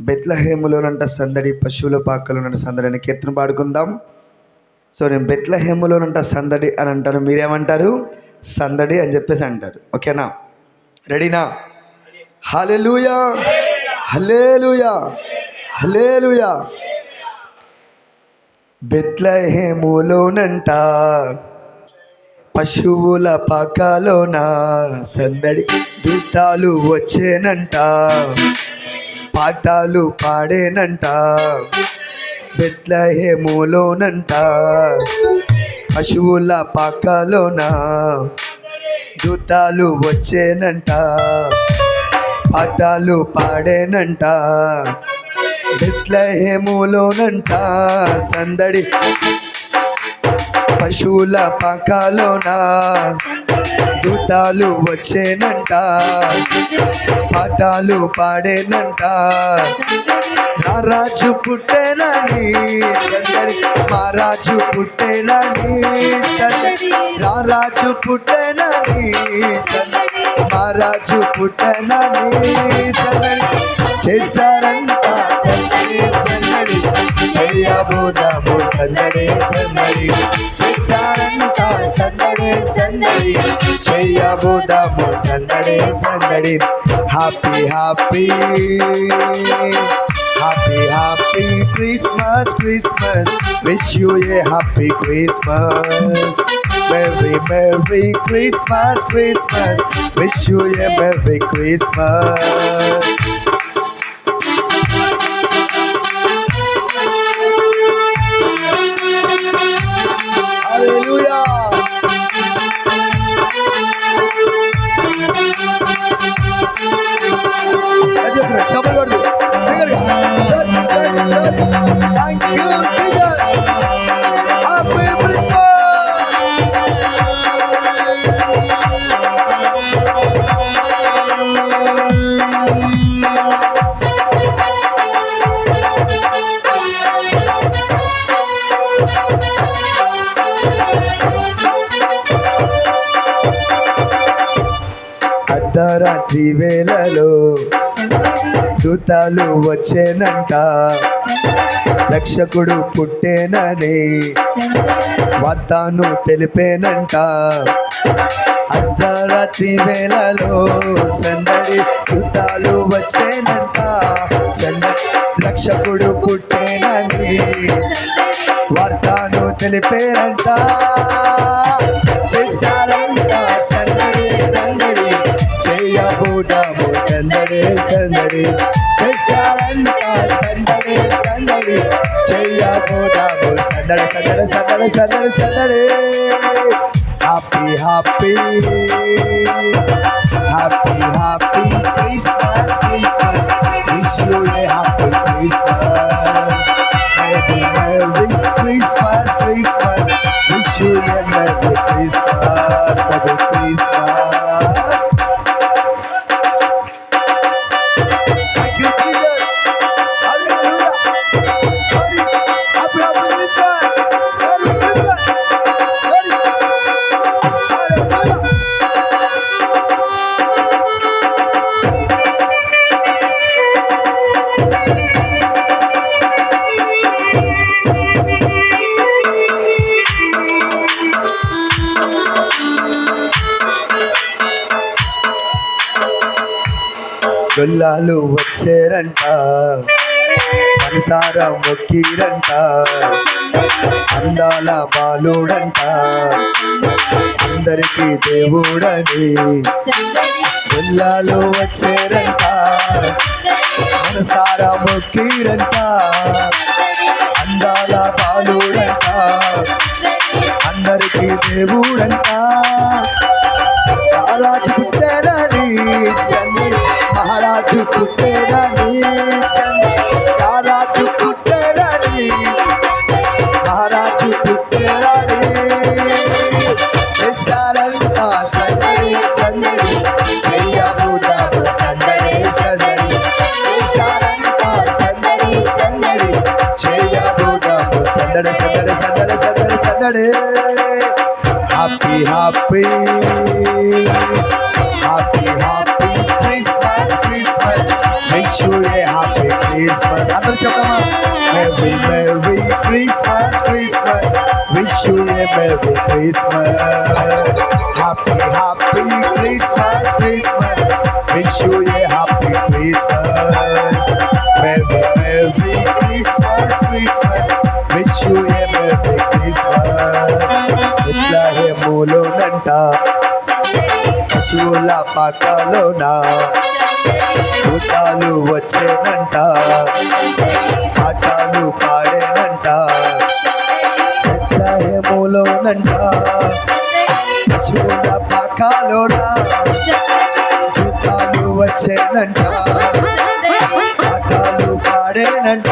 బెత్లహేములోనంట సందడి పశువుల పాకలోనంట సందడి అని కీర్తన పాడుకుందాం. సో నేను బెత్లహేములోనంట సందడి అని అంటాను. మీరేమంటారు? సందడి అని చెప్పేసి అంటారు. ఓకేనా? రెడీనా? హలెలుయా హలేలుయా హలేలుయా బెత్లహేములోనంట పశువుల పాకలోన సందడి దూతాలు వచ్చేనంట. పాఠాలు పాడేనంట. బెత్లహేములోనంట. పశువుల పాకలోన దూతాలు వచ్చేనంట. పాఠాలు పాడేనంట. బెత్లహేములోనంట. సందడి పశువుల పాకాలోన? దూతాలు వచ్చేనంట. పాఠాలు పాడేనంట. నా రాజు పుట్టేనని సందడి? మహారాజు పుట్టేనని సందడి? నా రాజు పుట్టేనని సందడి? మహారాజు పుట్టేనని సందడి? చేశారంట సందడి ಜಯ ಬೋಧವು ಸಂದಡೆ ಸಂದಡಿ ಜಯ ಸಾರಂತ ಸಂದಡೆ ಸಂದಡಿ ಜಯ ಬೋಧವು ಸಂದಡೆ Sandadi happy happy Happy, happy Christmas, Christmas. Wish you a happy Christmas. Merry, Merry Christmas, Christmas. Wish you a Merry Christmas. రాత్రి వేళలో దూతాలు వచ్చేనంట. రక్షకుడు పుట్టేనని వార్తాను తెలిపేనంట. అర్ధరాత్రి వేళలో సందడి దూతాలు వచ్చేనంట. సందడి రక్షకుడు పుట్టేనని వార్తాను తెలిపేరంట చేశారంట సందడి సందడి చేయబోదాము సందడి సందడి చేశారంట సందడి సందడి చేయబోదాము సందడి సందడి సందడి సందడి సందడి happy happy happy happy Christmas Christmas wish you a happy Christmas Merry, Merry Christmas, Christmas. Wish you a Merry Christmas, Merry Christmas. గొల్లాలు వచ్చారంట. మనసారా మొక్కిరంట. అందాల బాలుడంట. అందరికీ దేవుడని. గొల్లాలు వచ్చారంట. మనసారా మొక్కిరంట. అందాల బాలుడంట. అందరికీ దేవుడంట. సందడి రారాజు పుట్టేనని రాజు పుట్టేరాని చేశారంట సందడి సందడి చెయ్యబోదాము సందడి సందడి చేశారంట సందడి సందడి చెయ్యబోదాము సందడి సందడి సందడి సందడి సందడి happy happy happy happy Christmas Christmas wish you a happy Christmas అందరూ చెప్తామా merry merry Christmas Christmas wish you a merry Christmas happy happy Christmas Christmas wish you a happy Christmas merry merry Christmas Christmas wish you a merry Christmas ఇట్లా పశువుల పాకలోన భూతాలు వచ్చేనంట పాఠాలు పాడేనంట హేమోలోనంట పశువుల పాకలోన? భూతాలు వచ్చేనంట పాఠాలు పాడేనంట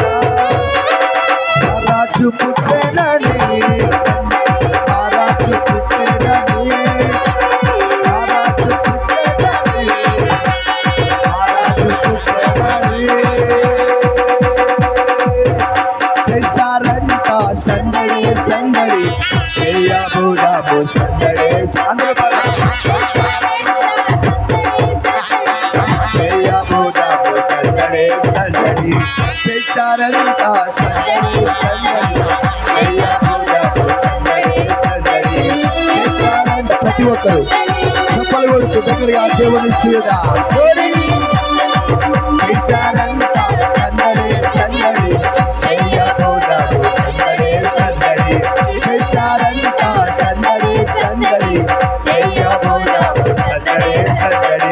రాజు పుట్టేనని చేశారంట సందడి. సందడి చేయబోదాము సందడి. అందరూ పాడండి. చేయబోదాము సందడి సందడి. చేశారంట సందడి సందడి. చేయబోదాము సందడి సందడి. ప్రతి ఒక్కరు చెప్పలు కొడుకు దగ్గరగా దేవుని సూదా చేశారంట సందడి సందడి. చేయబోదాము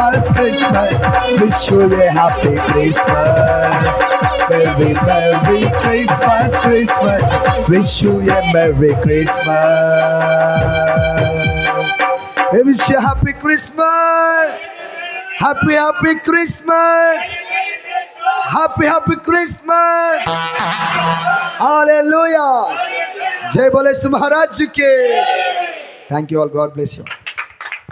Christmas, Christmas. Wish you a happy Christmas. Merry, Merry Christmas, Christmas. Wish you a Merry Christmas. I wish you a happy Christmas. Happy, happy Christmas. Happy, happy Christmas. Hallelujah. Jai Bole Maharaj ki. Thank you all. God bless you.